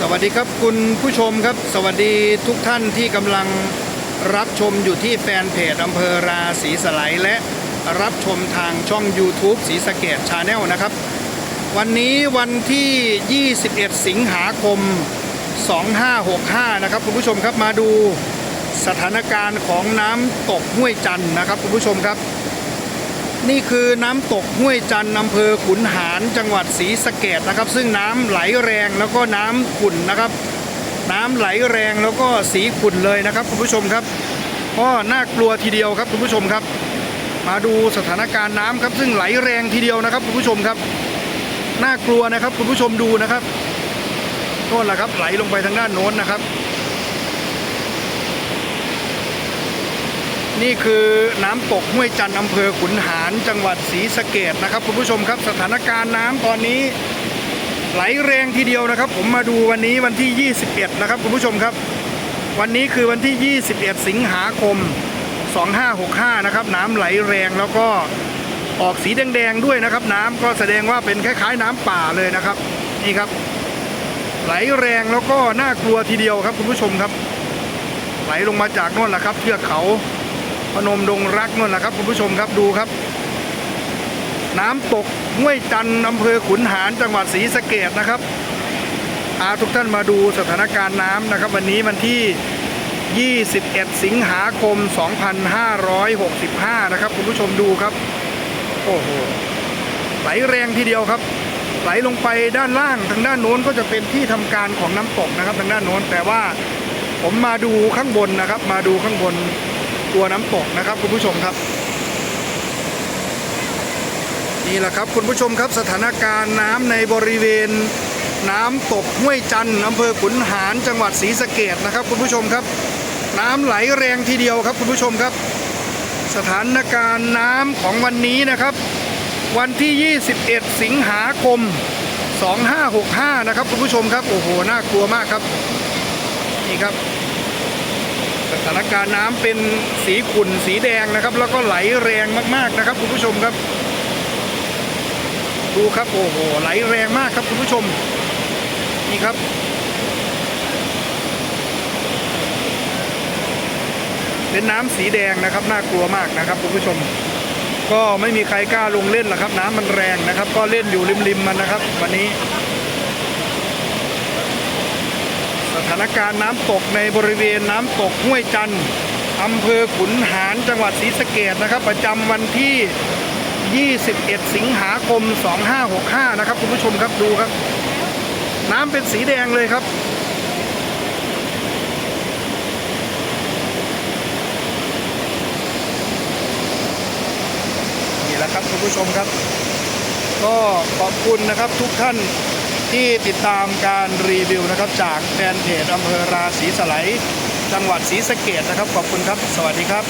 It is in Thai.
สวัสดีครับคุณผู้ชมครับ สวัสดีทุกท่านที่กำลังรับชมอยู่ที่แฟนเพจอำเภอราศีสไลและรับชมทางช่อง YouTube สีสะเกตชาแนลนะครับ วันนี้วันที่ 21 สิงหาคม 2565 นะครับคุณผู้ชมครับมาดูสถานการณ์ของน้ำตกห้วยจันนะครับคุณผู้ชมครับ นี่คือน้ำตกห้วยจันทร์อำเภอขุนหารจังหวัดศรีสะเกดนะครับ ซึ่งน้ำไหลแรงแล้วก็น้ำขุ่นนะครับ น้ำไหลแรงแล้วก็สีขุ่นเลยนะครับคุณผู้ชมครับก็น่ากลัวทีเดียวครับคุณผู้ชมครับ มาดูสถานการณ์น้ำครับ ซึ่งไหลแรงทีเดียวนะครับคุณผู้ชมครับน่ากลัวนะครับคุณผู้ชมดูนะครับโน่นแหละครับไหลลงไปทางด้านโน้นนะครับ นี่คือน้ำตกห้วยจันทร์อำเภอขุนหารจังหวัดศรีสะเกดนะครับคุณผู้ชมครับสถานการณ์น้ำตอนนี้ไหลแรงทีเดียวนะครับ ผมมาดูวันนี้วันที่ 21 นะครับคุณผู้ชมครับ วันนี้คือวันที่ 21 สิงหาคม 2565 นะครับ น้ำไหลแรงแล้วก็ออกสีแดงๆด้วยนะครับ น้ำก็แสดงว่าเป็นคล้ายๆ น้ำป่าเลยนะครับ นี่ครับ ไหลแรงแล้วก็น่ากลัวทีเดียวครับคุณผู้ชมครับ ไหลลงมาจากโน่นแหละครับเทือกเขา พนมดงรักโน่นแหละครับคุณผู้ชมครับดูครับ น้ำตกห้วยจันอำเภอขุนหารจังหวัดศรีสะเกดนะครับอาทุกท่านมาดูสถานการณ์น้ำนะครับ วันนี้วันที่ 21 สิงหาคม 2565 นะครับ คุณผู้ชมดูครับ โอ้โหไหลแรงทีเดียวครับ ไหลลงไปด้านล่างทางด้านโน้นก็จะเป็นที่ทำการของน้ำตกนะครับ ทางด้านโน้นแต่ว่าผมมาดูข้างบนนะครับ มาดูข้างบน ตัวน้ำตกนะครับคุณผู้ชมครับ นี่แหละครับคุณผู้ชมครับสถานการณ์น้ำในบริเวณน้ำตกห้วยจันทร์อำเภอขุนหารจังหวัดศรีสะเกดนะครับคุณผู้ชมครับ น้ำไหลแรงทีเดียวครับคุณผู้ชมครับ สถานการณ์น้ำของวันนี้นะครับ วันที่ 21 สิงหาคม 2565 นะครับคุณผู้ชมครับ โอ้โหน่ากลัวมากครับ นี่ครับ สถานการณ์น้ำเป็นสีขุ่นสีแดงนะครับ แล้วก็ไหลแรงมากๆนะครับคุณผู้ชมครับ ดูครับโอ้โหไหลแรงมากครับคุณผู้ชม นี่ครับเป็นน้ำสีแดงนะครับน่ากลัวมากนะครับคุณผู้ชม ก็ไม่มีใครกล้าลงเล่นหรอกครับ น้ำมันแรงนะครับ ก็เล่นอยู่ริมๆมันนะครับ วันนี้ สถานการณ์น้ำตกในบริเวณน้ำตกห้วยจันทร์อำเภอขุนหารจังหวัดศรีสะเกดนะครับ ประจำวันที่ 21 สิงหาคม 2565 นะครับคุณผู้ชมครับดูครับ น้ำเป็นสีแดงเลยครับ นี่แหละครับคุณผู้ชมครับ ก็ขอบคุณนะครับทุกท่าน ที่ติดตามการรีวิวนะครับ จากแฟนเพจอำเภอราศีสไลจังหวัดศรีสะเกดนะครับ ขอบคุณครับ สวัสดีครับ